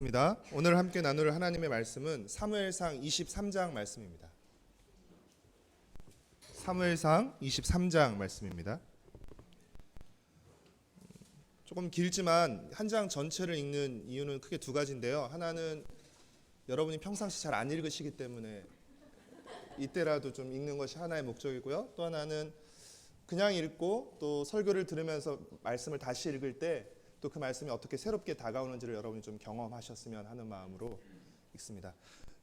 입니다. 오늘 함께 나눌 하나님의 말씀은 사무엘상 23장 말씀입니다. 사무엘상 23장 말씀입니다. 조금 길지만 한 장 전체를 읽는 이유는 크게 두 가지인데요. 하나는 여러분이 평상시 잘 안 읽으시기 때문에 이때라도 좀 읽는 것이 하나의 목적이고요. 또 하나는 그냥 읽고 또 설교를 들으면서 말씀을 다시 읽을 때 또 그 말씀이 어떻게 새롭게 다가오는지를 여러분이 좀 경험하셨으면 하는 마음으로 읽습니다.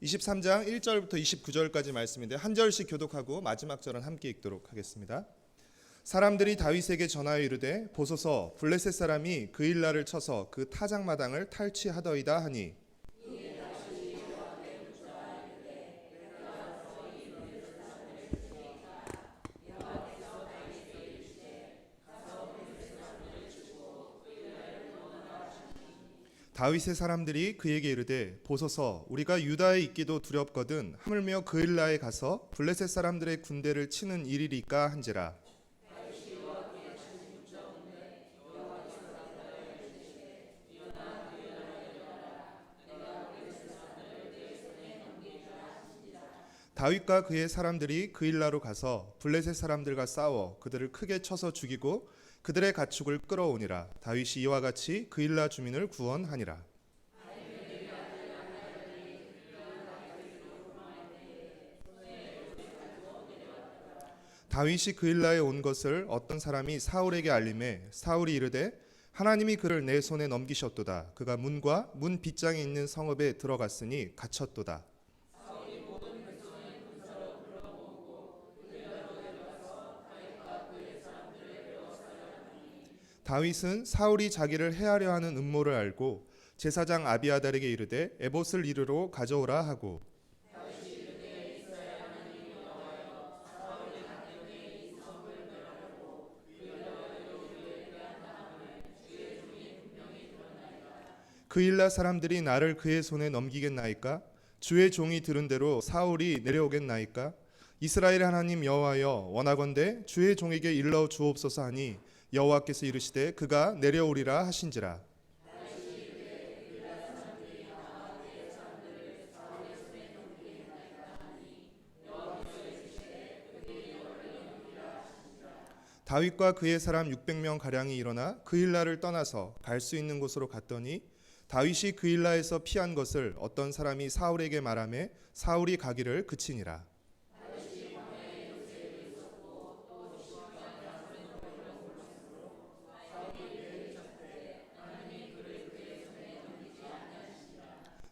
23장 1절부터 29절까지 말씀인데 한 절씩 교독하고 마지막 절은 함께 읽도록 하겠습니다. 사람들이 다윗에게 전하여 이르되 보소서 블레셋 사람이 그 일라를 쳐서 그 타작마당을 탈취하더이다 하니 다윗의 사람들이 그에게 이르되 보소서 우리가 유다에 있기도 두렵거든 하물며 그일라에 가서 블레셋 사람들의 군대를 치는 일이리까 한지라. 다윗과 그의 사람들이 그일라로 가서 블레셋 사람들과 싸워 그들을 크게 쳐서 죽이고 그들의 가축을 끌어오니라. 다윗이 이와 같이 그일라 주민을 구원하니라. 다윗이 그일라에 온 것을 어떤 사람이 사울에게 알림해 사울이 이르되 하나님이 그를 내 손에 넘기셨도다. 그가 문과 문 빗장에 있는 성읍에 들어갔으니 갇혔도다 다윗은 사울이 자기를 해하려 하는 음모를 알고 제사장 아비아달에게 이르되 에봇을 이르러 가져오라 하고 그일라 사람들이 나를 그의 손에 넘기겠나이까? 주의 종이 들은 대로 사울이 내려오겠나이까? 이스라엘 하나님 여호와여 원하건대 주의 종에게 일러 주옵소서 하니 여호와께서 이르시되 그가 내려오리라 하신지라. 다윗과 그의 사람 600명 가량이 일어나 그일라를 떠나서 갈 수 있는 곳으로 갔더니 다윗이 그일라에서 피한 것을 어떤 사람이 사울에게 말하매 사울이 가기를 그치니라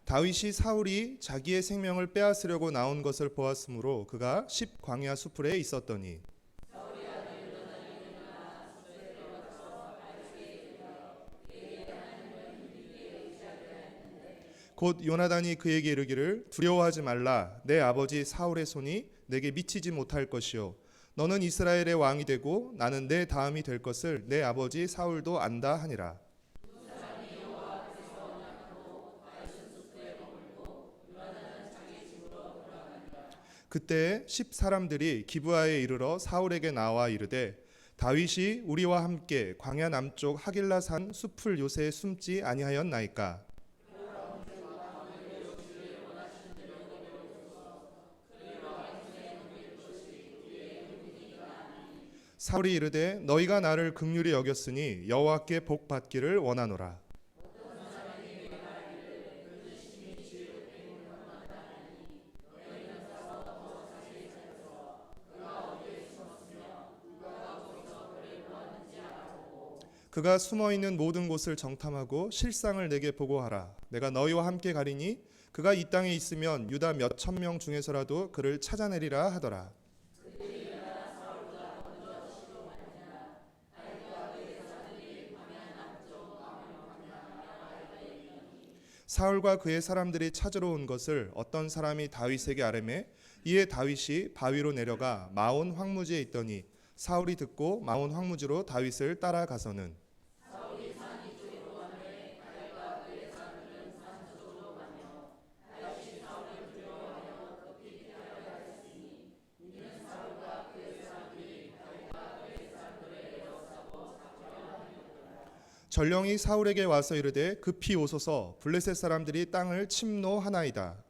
다윗이 사울이 자기의 생명을 빼앗으려고 나온 것을 보았으므로 그가 십 광야 수풀에 있었더니 곧 요나단이 그에게 이르기를 두려워하지 말라. 내 아버지 사울의 손이 내게 미치지 못할 것이요. 너는 이스라엘의 왕이 되고 나는 내 다음이 될 것을 내 아버지 사울도 안다 하니라 그때 십 사람들이 기브아에 이르러 사울에게 나와 이르되 다윗이 우리와 함께 광야 남쪽 하길라 산 숲을 요새 숨지 아니하였나이까? 사울이 이르되 너희가 나를 긍휼히 여겼으니 여호와께 복 받기를 원하노라 그가 숨어 있는 모든 곳을 정탐하고 실상을 내게 보고하라. 내가 너희와 함께 가리니 그가 이 땅에 있으면 유다 몇 천 명 중에서라도 그를 찾아내리라 하더라. 사울과 그의 사람들이 찾으러 온 것을 어떤 사람이 다윗에게 아뢰매 이에 다윗이 바위로 내려가 마온 황무지에 있더니 사울이 듣고 마온 황무지로 다윗을 따라가서는 전령이 사울에게 와서 이르되 급히 오소서 블레셋 사람들이 땅을 침노하나이다.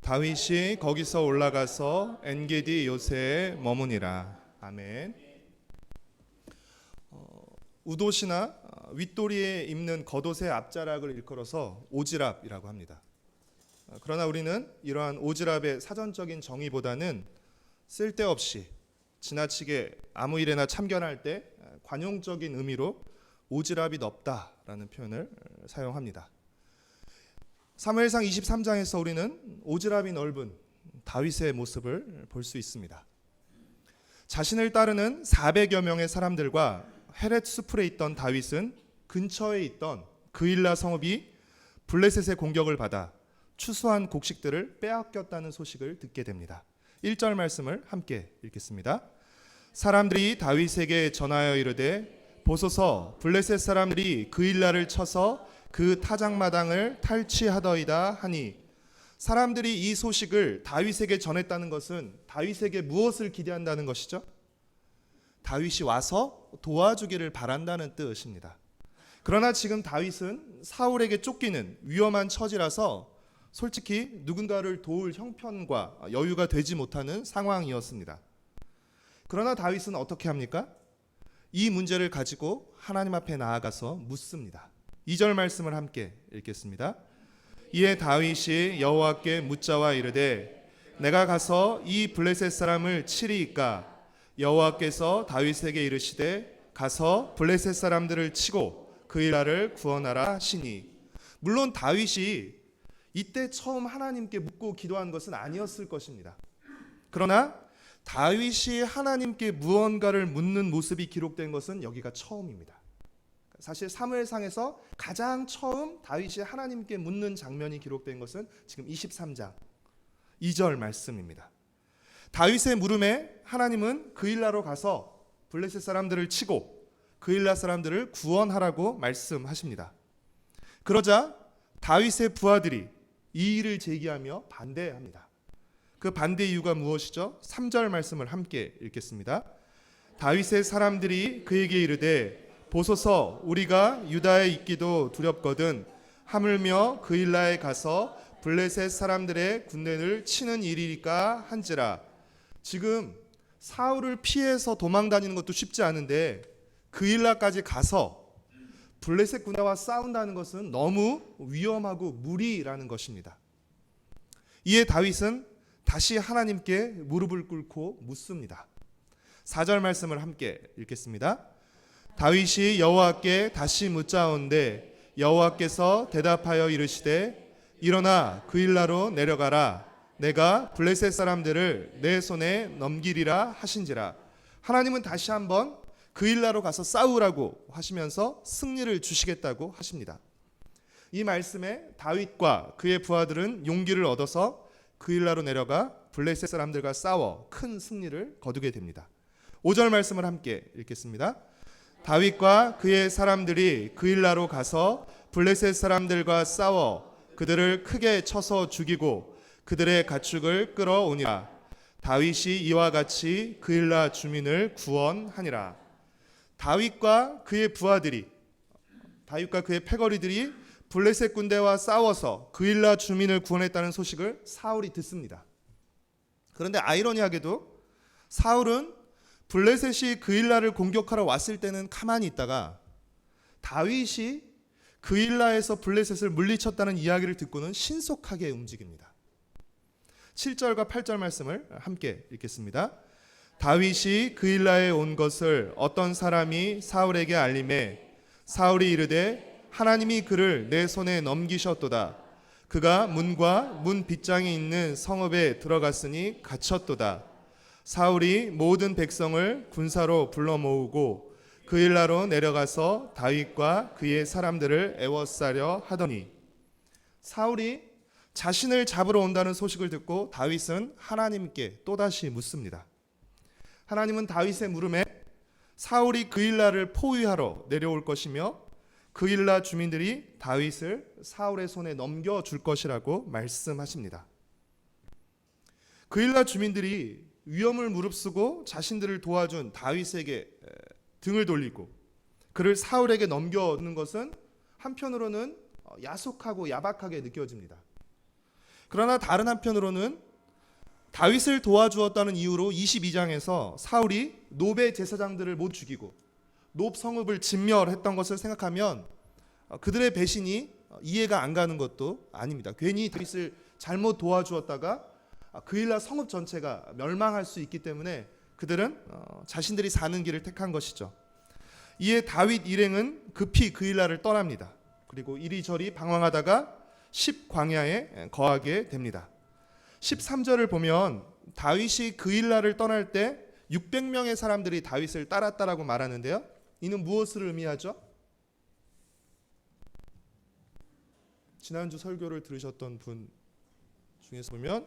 다윗이 거기서 올라가서 엔게디 요새에 머무니라. 아멘. 어, 우도시나 어, 윗도리에 입는 겉옷의 앞자락을 일컬어서 오지랖이라고 합니다. 어, 그러나 우리는 이러한 오지랖의 사전적인 정의보다는 쓸데없이 지나치게 아무 일에나 참견할 때 어, 관용적인 의미로 오지랖이 넓다라는 표현을 어, 사용합니다. 사무엘상 23장에서 우리는 오지랖이 넓은 다윗의 모습을 볼 수 있습니다. 자신을 따르는 400여 명의 사람들과 헤렛 수풀에 있던 다윗은 근처에 있던 그일라 성읍이 블레셋의 공격을 받아 추수한 곡식들을 빼앗겼다는 소식을 듣게 됩니다. 1절 말씀을 함께 읽겠습니다. 사람들이 다윗에게 전하여 이르되 보소서 블레셋 사람들이 그일라를 쳐서 그 타작마당을 탈취하더이다 하니 사람들이 이 소식을 다윗에게 전했다는 것은 다윗에게 무엇을 기대한다는 것이죠? 다윗이 와서 도와주기를 바란다는 뜻입니다. 그러나 지금 다윗은 사울에게 쫓기는 위험한 처지라서 솔직히 누군가를 도울 형편과 여유가 되지 못하는 상황이었습니다. 그러나 다윗은 어떻게 합니까? 이 문제를 가지고 하나님 앞에 나아가서 묻습니다. 2절 말씀을 함께 읽겠습니다. 이에 다윗이 여호와께 묻자와 이르되 내가 가서 이 블레셋 사람을 치리이까 여호와께서 다윗에게 이르시되 가서 블레셋 사람들을 치고 그 일화를 구원하라 하시니 물론 다윗이 이때 처음 하나님께 묻고 기도한 것은 아니었을 것입니다. 그러나 다윗이 하나님께 무언가를 묻는 모습이 기록된 것은 여기가 처음입니다. 사실 사무엘상에서 가장 처음 다윗이 하나님께 묻는 장면이 기록된 것은 지금 23장 2절 말씀입니다. 다윗의 물음에 하나님은 그일라로 가서 블레셋 사람들을 치고 그일라 사람들을 구원하라고 말씀하십니다. 그러자 다윗의 부하들이 이 일을 제기하며 반대합니다. 그 반대 이유가 무엇이죠? 3절 말씀을 함께 읽겠습니다. 다윗의 사람들이 그에게 이르되 보소서 우리가 유다에 있기도 두렵거든 하물며 그일라에 가서 블레셋 사람들의 군대를 치는 일이니까 한지라 지금 사울을 피해서 도망 다니는 것도 쉽지 않은데 그일라까지 가서 블레셋 군대와 싸운다는 것은 너무 위험하고 무리라는 것입니다. 이에 다윗은 다시 하나님께 무릎을 꿇고 묻습니다. 4절 말씀을 함께 읽겠습니다. 다윗이 여호와께 다시 묻자온데 여호와께서 대답하여 이르시되 일어나 그일라로 내려가라 내가 블레셋 사람들을 내 손에 넘기리라 하신지라 하나님은 다시 한번 그일라로 가서 싸우라고 하시면서 승리를 주시겠다고 하십니다. 이 말씀에 다윗과 그의 부하들은 용기를 얻어서 그일라로 내려가 블레셋 사람들과 싸워 큰 승리를 거두게 됩니다. 5절 말씀을 함께 읽겠습니다. 다윗과 그의 사람들이 그일라로 가서 블레셋 사람들과 싸워 그들을 크게 쳐서 죽이고 그들의 가축을 끌어오니라. 다윗이 이와 같이 그일라 주민을 구원하니라. 다윗과 그의 부하들이 다윗과 그의 패거리들이 블레셋 군대와 싸워서 그일라 주민을 구원했다는 소식을 사울이 듣습니다. 그런데 아이러니하게도 사울은 블레셋이 그일라를 공격하러 왔을 때는 가만히 있다가 다윗이 그일라에서 블레셋을 물리쳤다는 이야기를 듣고는 신속하게 움직입니다. 7절과 8절 말씀을 함께 읽겠습니다. 다윗이 그일라에 온 것을 어떤 사람이 사울에게 알림해 사울이 이르되 하나님이 그를 내 손에 넘기셨도다. 그가 문과 문 빗장에 있는 성읍에 들어갔으니 갇혔도다. 사울이 모든 백성을 군사로 불러 모으고 그일라로 내려가서 다윗과 그의 사람들을 애워싸려 하더니 사울이 자신을 잡으러 온다는 소식을 듣고 다윗은 하나님께 또다시 묻습니다. 하나님은 다윗의 물음에 사울이 그일라를 포위하러 내려올 것이며 그일라 주민들이 다윗을 사울의 손에 넘겨 줄 것이라고 말씀하십니다. 그일라 주민들이 위험을 무릅쓰고 자신들을 도와준 다윗에게 에, 등을 돌리고 그를 사울에게 넘겨는 것은 한편으로는 어, 야속하고 야박하게 느껴집니다. 그러나 다른 한편으로는 다윗을 도와주었다는 이유로 22장에서 사울이 노베 제사장들을 못 죽이고 노 성읍을 진멸했던 것을 생각하면 어, 그들의 배신이 어, 이해가 안 가는 것도 아닙니다. 괜히 다윗을 잘못 도와주었다가 아, 그일라 성읍 전체가 멸망할 수 있기 때문에 그들은 어, 자신들이 사는 길을 택한 것이죠. 이에 다윗 일행은 급히 그일라를 떠납니다. 그리고 이리저리 방황하다가 10 광야에 거하게 됩니다. 13절을 보면 다윗이 그일라를 떠날 때 600명의 사람들이 다윗을 따랐다라고 말하는데요. 이는 무엇을 의미하죠? 지난주 설교를 들으셨던 분 중에서 보면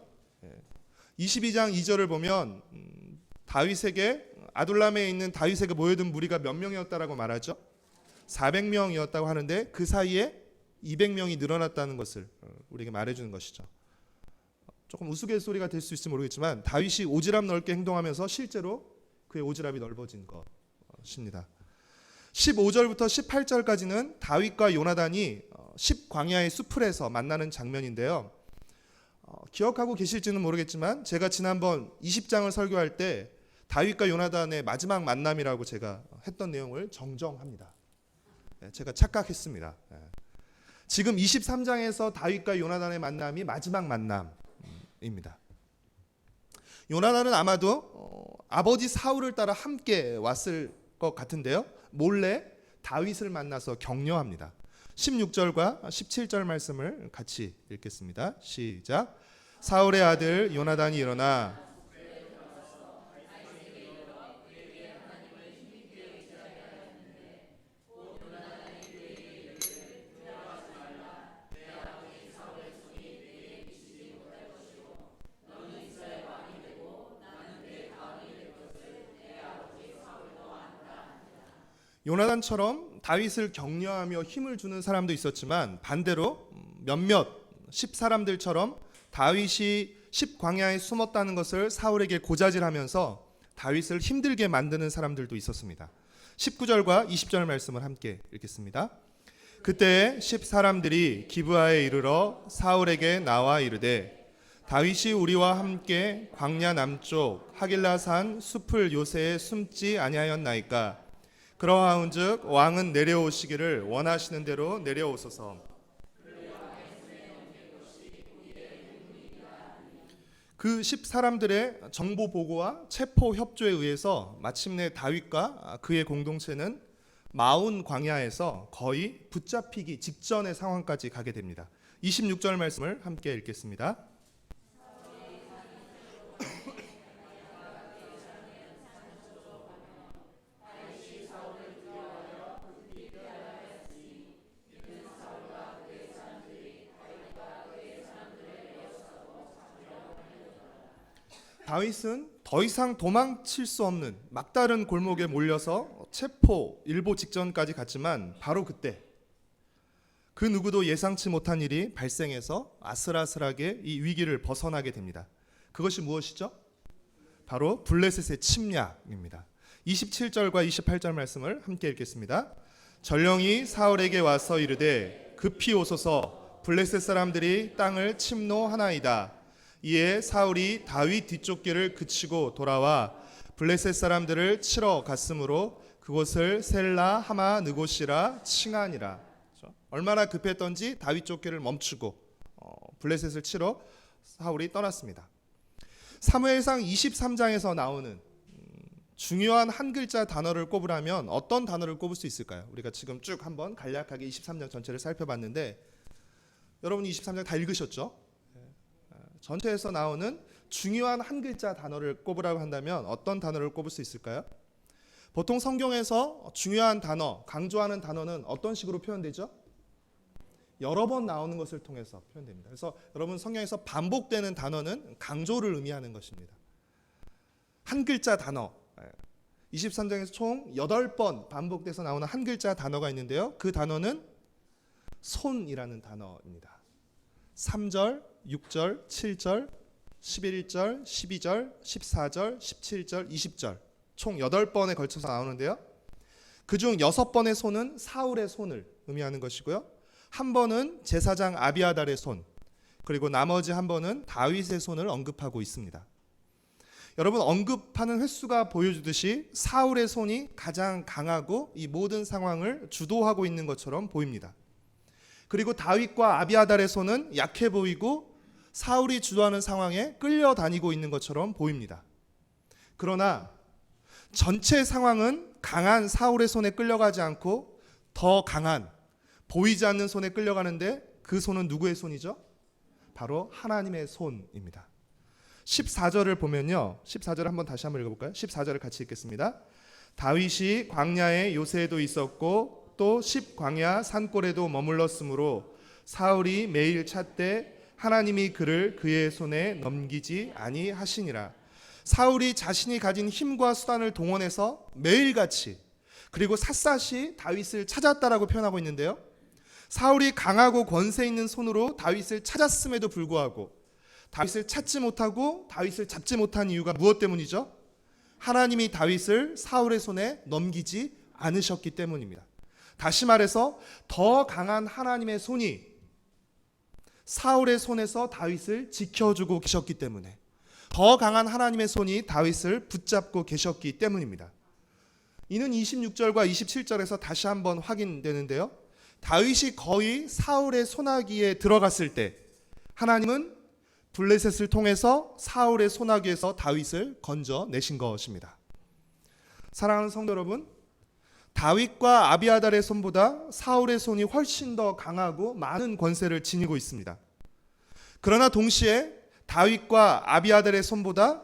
22장 2절을 보면 음, 다윗에게 아둘람에 있는 다윗에게 모여든 무리가 몇 명이었다라고 말하죠? 400명이었다고 하는데 그 사이에 200명이 늘어났다는 것을 어, 우리에게 말해주는 것이죠. 조금 우스갯소리가 될 수 있을지 모르겠지만 다윗이 오지랖 넓게 행동하면서 실제로 그의 오지랖이 넓어진 것입니다. 15절부터 18절까지는 다윗과 요나단이 어, 10광야의 수풀에서 만나는 장면인데요. 어, 기억하고 계실지는 모르겠지만 제가 지난번 20장을 설교할 때 다윗과 요나단의 마지막 만남이라고 제가 했던 내용을 정정합니다. 네, 제가 착각했습니다. 네. 지금 23장에서 다윗과 요나단의 만남이 마지막 만남 입니다. 요나단은 아마도 어, 아버지 사울을 따라 함께 왔을 것 같은데요. 몰래 다윗을 만나서 격려합니다. 16절과 17절 말씀을 같이 읽겠습니다. 시작. 사울의 아들 요나단이 일어나 요나단처럼 다윗을 격려하며 힘을 주는 사람도 있었지만 반대로 몇몇 십 사람들처럼 다윗이 십 광야에 숨었다는 것을 사울에게 고자질하면서 다윗을 힘들게 만드는 사람들도 있었습니다. 19절과 20절 말씀을 함께 읽겠습니다. 그때 십 사람들이 기브아에 이르러 사울에게 나와 이르되 다윗이 우리와 함께 광야 남쪽 하길라산 숲을 요새에 숨지 아니하였나이까 그러하운즉 왕은 내려오시기를 원하시는 대로 내려오소서. 그 십 사람들의 정보 보고와 체포 협조에 의해서 마침내 다윗과 그의 공동체는 마운 광야에서 거의 붙잡히기 직전의 상황까지 가게 됩니다. 26절 말씀을 함께 읽겠습니다. 다윗은 더 이상 도망칠 수 없는 막다른 골목에 몰려서 체포 일보 직전까지 갔지만 바로 그때 그 누구도 예상치 못한 일이 발생해서 아슬아슬하게 이 위기를 벗어나게 됩니다. 그것이 무엇이죠? 바로 블레셋의 침략입니다. 27절과 28절 말씀을 함께 읽겠습니다. 전령이 사울에게 와서 이르되 급히 오소서 블레셋 사람들이 땅을 침노하나이다. 이에 사울이 다윗 뒤쫓기를 그치고 돌아와 블레셋 사람들을 치러 갔으므로 그곳을 셀라 하마 느곳이라 칭하니라. 그렇죠? 얼마나 급했던지 다윗 쫓기를 멈추고 어, 블레셋을 치러 사울이 떠났습니다. 사무엘상 23장에서 나오는 음, 중요한 한 글자 단어를 꼽으라면 어떤 단어를 꼽을 수 있을까요? 우리가 지금 쭉 한번 간략하게 23장 전체를 살펴봤는데 여러분 23장 다 읽으셨죠? 전체에서 나오는 중요한 한 글자 단어를 꼽으라고 한다면 어떤 단어를 꼽을 수 있을까요? 보통 성경에서 중요한 단어, 강조하는 단어는 어떤 식으로 표현되죠? 여러 번 나오는 것을 통해서 표현됩니다. 그래서 여러분 성경에서 반복되는 단어는 강조를 의미하는 것입니다. 한 글자 단어. 23장에서 총 8번 반복돼서 나오는 한 글자 단어가 있는데요. 그 단어는 손이라는 단어입니다. 3절, 6절, 7절, 11절, 12절, 14절, 17절, 20절 총 8번에 걸쳐서 나오는데요. 그중 6번의 손은 사울의 손을 의미하는 것이고요. 한 번은 제사장 아비아달의 손, 그리고 나머지 한 번은 다윗의 손을 언급하고 있습니다. 여러분 언급하는 횟수가 보여주듯이 사울의 손이 가장 강하고 이 모든 상황을 주도하고 있는 것처럼 보입니다. 그리고 다윗과 아비아달의 손은 약해 보이고 사울이 주도하는 상황에 끌려다니고 있는 것처럼 보입니다. 그러나 전체 상황은 강한 사울의 손에 끌려가지 않고 더 강한 보이지 않는 손에 끌려가는데 그 손은 누구의 손이죠? 바로 하나님의 손입니다. 14절을 보면요. 14절 한번 다시 한번 읽어볼까요? 14절을 같이 읽겠습니다. 다윗이 광야에 요새에도 있었고 또 십광야 산골에도 머물렀으므로 사울이 매일 찾되 하나님이 그를 그의 손에 넘기지 아니하시니라. 사울이 자신이 가진 힘과 수단을 동원해서 매일같이 그리고 샅샅이 다윗을 찾았다라고 표현하고 있는데요. 사울이 강하고 권세 있는 손으로 다윗을 찾았음에도 불구하고 다윗을 찾지 못하고 다윗을 잡지 못한 이유가 무엇 때문이죠? 하나님이 다윗을 사울의 손에 넘기지 않으셨기 때문입니다. 다시 말해서 더 강한 하나님의 손이 사울의 손에서 다윗을 지켜주고 계셨기 때문에 더 강한 하나님의 손이 다윗을 붙잡고 계셨기 때문입니다. 이는 26절과 27절에서 다시 한번 확인되는데요. 다윗이 거의 사울의 손아귀에 들어갔을 때 하나님은 블레셋을 통해서 사울의 손아귀에서 다윗을 건져내신 것입니다. 사랑하는 성도 여러분, 다윗과 아비아달의 손보다 사울의 손이 훨씬 더 강하고 많은 권세를 지니고 있습니다. 그러나 동시에 다윗과 아비아달의 손보다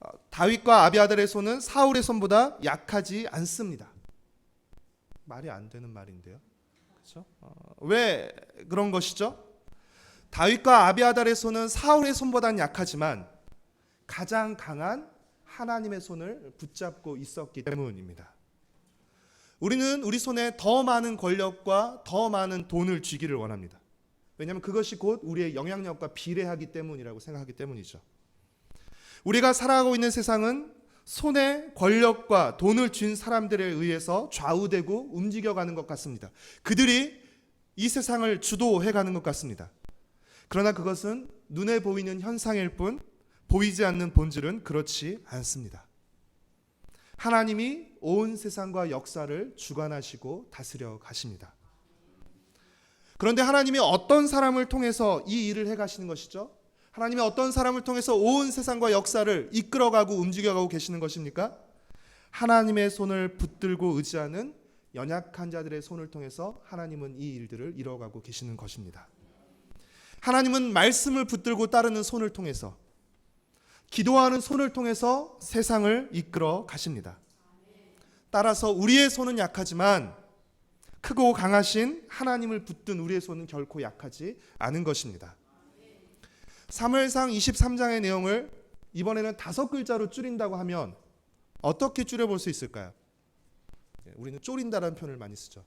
어, 다윗과 아비아달의 손은 사울의 손보다 약하지 않습니다. 말이 안 되는 말인데요. 그렇죠? 어, 왜 그런 것이죠? 다윗과 아비아달의 손은 사울의 손보다는 약하지만 가장 강한 하나님의 손을 붙잡고 있었기 때문입니다. 우리는 우리 손에 더 많은 권력과 더 많은 돈을 쥐기를 원합니다. 왜냐하면 그것이 곧 우리의 영향력과 비례하기 때문이라고 생각하기 때문이죠. 우리가 살아가고 있는 세상은 손에 권력과 돈을 쥔 사람들에 의해서 좌우되고 움직여가는 것 같습니다. 그들이 이 세상을 주도해가는 것 같습니다. 그러나 그것은 눈에 보이는 현상일 뿐 보이지 않는 본질은 그렇지 않습니다. 하나님이 온 세상과 역사를 주관하시고 다스려 가십니다. 그런데 하나님이 어떤 사람을 통해서 이 일을 해 가시는 것이죠? 하나님이 어떤 사람을 통해서 온 세상과 역사를 이끌어가고 움직여가고 계시는 것입니까? 하나님의 손을 붙들고 의지하는 연약한 자들의 손을 통해서 하나님은 이 일들을 이뤄가고 계시는 것입니다. 하나님은 말씀을 붙들고 따르는 손을 통해서 기도하는 손을 통해서 세상을 이끌어 가십니다. 따라서 우리의 손은 약하지만 크고 강하신 하나님을 붙든 우리의 손은 결코 약하지 않은 것입니다. 사무엘상 23장의 내용을 이번에는 다섯 글자로 줄인다고 하면 어떻게 줄여볼 수 있을까요? 네, 우리는 쪼린다라는 표현을 많이 쓰죠.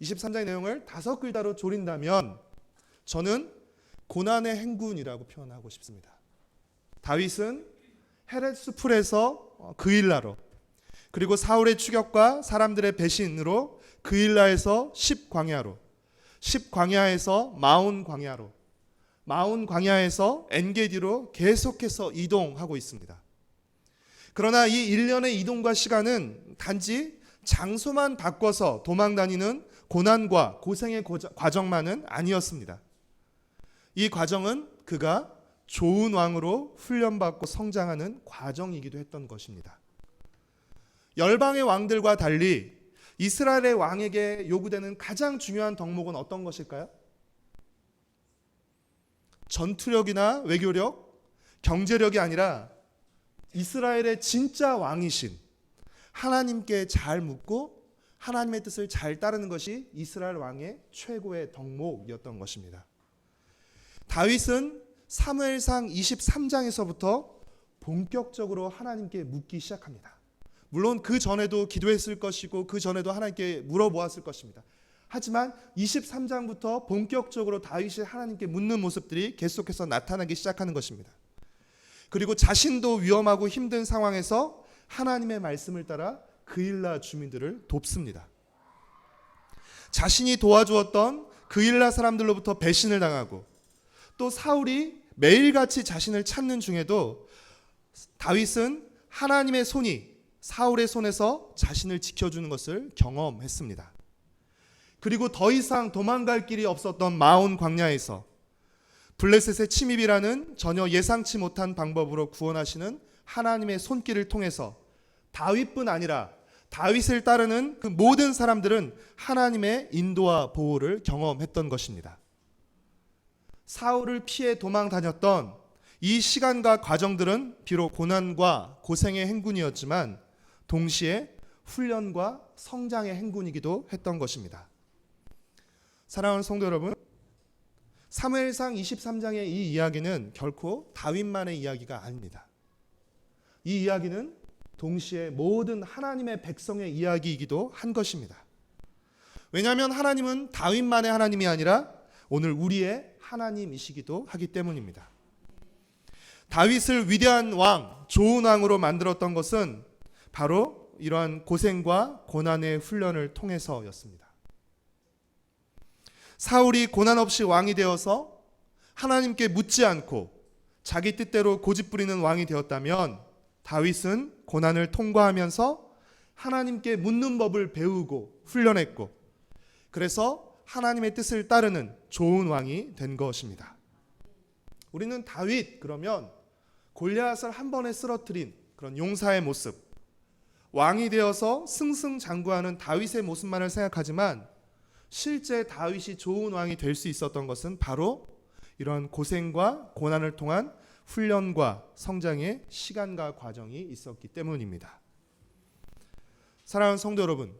23장의 내용을 다섯 글자로 조린다면 저는 고난의 행군이라고 표현하고 싶습니다. 다윗은 헤레스 풀에서 그일라로 그리고 사울의 추격과 사람들의 배신으로 그일라에서 십광야로 십광야에서 마온 광야로 마온 광야에서 엔게디로 계속해서 이동하고 있습니다. 그러나 이 일련의 이동과 시간은 단지 장소만 바꿔서 도망 다니는 고난과 고생의 과정만은 아니었습니다. 이 과정은 그가 좋은 왕으로 훈련받고 성장하는 과정이기도 했던 것입니다. 열방의 왕들과 달리 이스라엘의 왕에게 요구되는 가장 중요한 덕목은 어떤 것일까요? 전투력이나 외교력, 경제력이 아니라 이스라엘의 진짜 왕이신 하나님께 잘 묻고 하나님의 뜻을 잘 따르는 것이 이스라엘 왕의 최고의 덕목이었던 것입니다. 다윗은 사무엘상 23장에서부터 본격적으로 하나님께 묻기 시작합니다. 물론 그 전에도 기도했을 것이고 그 전에도 하나님께 물어보았을 것입니다. 하지만 23장부터 본격적으로 다윗이 하나님께 묻는 모습들이 계속해서 나타나기 시작하는 것입니다. 그리고 자신도 위험하고 힘든 상황에서 하나님의 말씀을 따라 그일라 주민들을 돕습니다. 자신이 도와주었던 그일라 사람들로부터 배신을 당하고 또 사울이 매일같이 자신을 찾는 중에도 다윗은 하나님의 손이 사울의 손에서 자신을 지켜주는 것을 경험했습니다. 그리고 더 이상 도망갈 길이 없었던 마온 광야에서 블레셋의 침입이라는 전혀 예상치 못한 방법으로 구원하시는 하나님의 손길을 통해서 다윗뿐 아니라 다윗을 따르는 그 모든 사람들은 하나님의 인도와 보호를 경험했던 것입니다. 사울을 피해 도망 다녔던 이 시간과 과정들은 비록 고난과 고생의 행군이었지만 동시에 훈련과 성장의 행군이기도 했던 것입니다. 사랑하는 성도 여러분, 사무엘상 23장의 이 이야기는 결코 다윗만의 이야기가 아닙니다. 이 이야기는 동시에 모든 하나님의 백성의 이야기이기도 한 것입니다. 왜냐하면 하나님은 다윗만의 하나님이 아니라 오늘 우리의 하나님이시기도 하기 때문입니다. 다윗을 위대한 왕, 좋은 왕으로 만들었던 것은 바로 이러한 고생과 고난의 훈련을 통해서였습니다. 사울이 고난 없이 왕이 되어서 하나님께 묻지 않고 자기 뜻대로 고집 부리는 왕이 되었다면 다윗은 고난을 통과하면서 하나님께 묻는 법을 배우고 훈련했고 그래서 하나님의 뜻을 따르는 좋은 왕이 된 것입니다. 우리는 다윗 그러면 골리앗을 한 번에 쓰러뜨린 그런 용사의 모습, 왕이 되어서 승승장구하는 다윗의 모습만을 생각하지만 실제 다윗이 좋은 왕이 될 수 있었던 것은 바로 이런 고생과 고난을 통한 훈련과 성장의 시간과 과정이 있었기 때문입니다. 사랑하는 성도 여러분,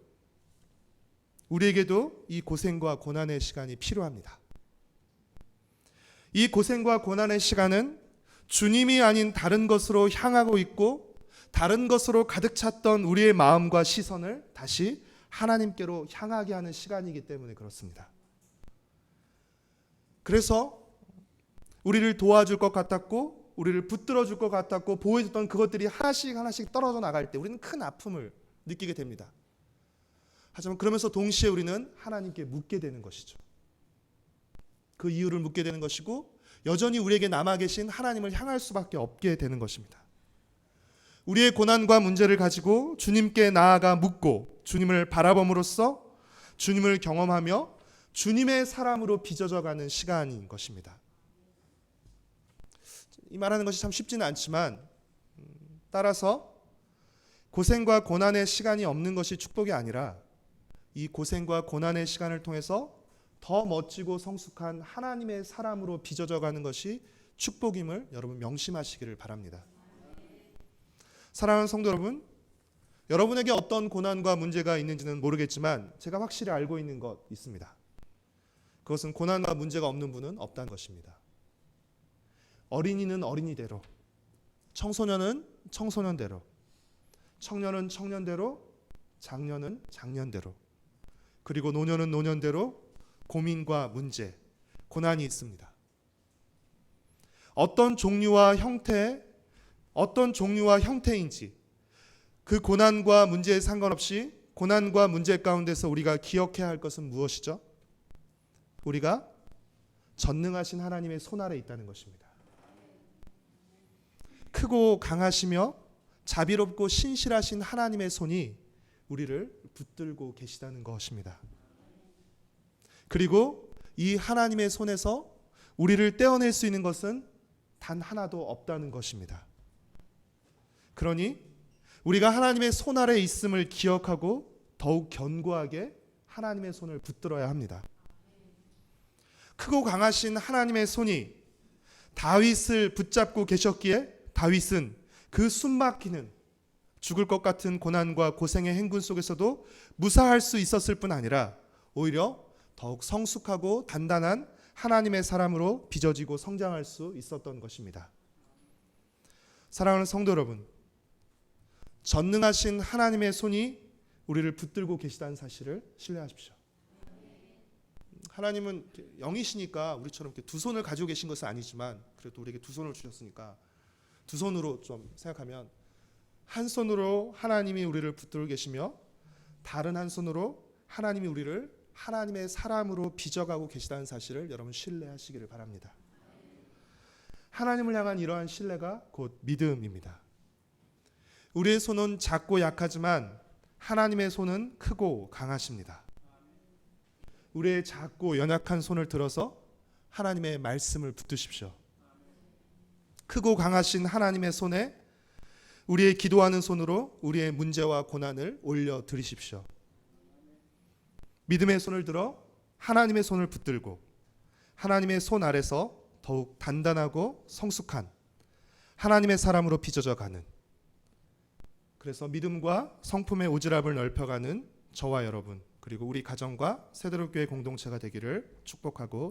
우리에게도 이 고생과 고난의 시간이 필요합니다. 이 고생과 고난의 시간은 주님이 아닌 다른 것으로 향하고 있고 다른 것으로 가득 찼던 우리의 마음과 시선을 다시 하나님께로 향하게 하는 시간이기 때문에 그렇습니다. 그래서 우리를 도와줄 것 같았고 우리를 붙들어 줄 것 같았고 보여줬던 그것들이 하나씩 하나씩 떨어져 나갈 때 우리는 큰 아픔을 느끼게 됩니다. 하지만 그러면서 동시에 우리는 하나님께 묻게 되는 것이죠. 그 이유를 묻게 되는 것이고 여전히 우리에게 남아 계신 하나님을 향할 수밖에 없게 되는 것입니다. 우리의 고난과 문제를 가지고 주님께 나아가 묻고 주님을 바라봄으로써 주님을 경험하며 주님의 사람으로 빚어져 가는 시간인 것입니다. 이 말하는 것이 참 쉽지는 않지만 음, 따라서 고생과 고난의 시간이 없는 것이 축복이 아니라 이 고생과 고난의 시간을 통해서 더 멋지고 성숙한 하나님의 사람으로 빚어져 가는 것이 축복임을 여러분 명심하시기를 바랍니다. 사랑하는 성도 여러분, 여러분에게 어떤 고난과 문제가 있는지는 모르겠지만 제가 확실히 알고 있는 것 있습니다. 그것은 고난과 문제가 없는 분은 없다는 것입니다. 어린이는 어린이대로, 청소년은 청소년대로, 청년은 청년대로, 장년은 장년대로, 그리고 노년은 노년대로 고민과 문제, 고난이 있습니다. 어떤 종류와 형태, 어떤 종류와 형태인지 그 고난과 문제에 상관없이 고난과 문제 가운데서 우리가 기억해야 할 것은 무엇이죠? 우리가 전능하신 하나님의 손 아래 있다는 것입니다. 크고 강하시며 자비롭고 신실하신 하나님의 손이 우리를 붙들고 계시다는 것입니다. 그리고 이 하나님의 손에서 우리를 떼어낼 수 있는 것은 단 하나도 없다는 것입니다. 그러니 우리가 하나님의 손 아래 있음을 기억하고 더욱 견고하게 하나님의 손을 붙들어야 합니다. 크고 강하신 하나님의 손이 다윗을 붙잡고 계셨기에 다윗은 그 숨막히는 죽을 것 같은 고난과 고생의 행군 속에서도 무사할 수 있었을 뿐 아니라 오히려 더욱 성숙하고 단단한 하나님의 사람으로 빚어지고 성장할 수 있었던 것입니다. 사랑하는 성도 여러분, 전능하신 하나님의 손이 우리를 붙들고 계시다는 사실을 신뢰하십시오. 하나님은 영이시니까 우리처럼 두 손을 가지고 계신 것은 아니지만 그래도 우리에게 두 손을 주셨으니까 두 손으로 좀 생각하면 한 손으로 하나님이 우리를 붙들고 계시며 다른 한 손으로 하나님이 우리를 하나님의 사람으로 빚어가고 계시다는 사실을 여러분 신뢰하시기를 바랍니다. 하나님을 향한 이러한 신뢰가 곧 믿음입니다. 우리의 손은 작고 약하지만 하나님의 손은 크고 강하십니다. 우리의 작고 연약한 손을 들어서 하나님의 말씀을 붙드십시오. 크고 강하신 하나님의 손에 우리의 기도하는 손으로 우리의 문제와 고난을 올려 드리십시오. 믿음의 손을 들어 하나님의 손을 붙들고 하나님의 손 아래서 더욱 단단하고 성숙한 하나님의 사람으로 빚어져 가는 그래서 믿음과 성품의 오지랖을 넓혀가는 저와 여러분 그리고 우리 가정과 세대로 교회 공동체가 되기를 축복하고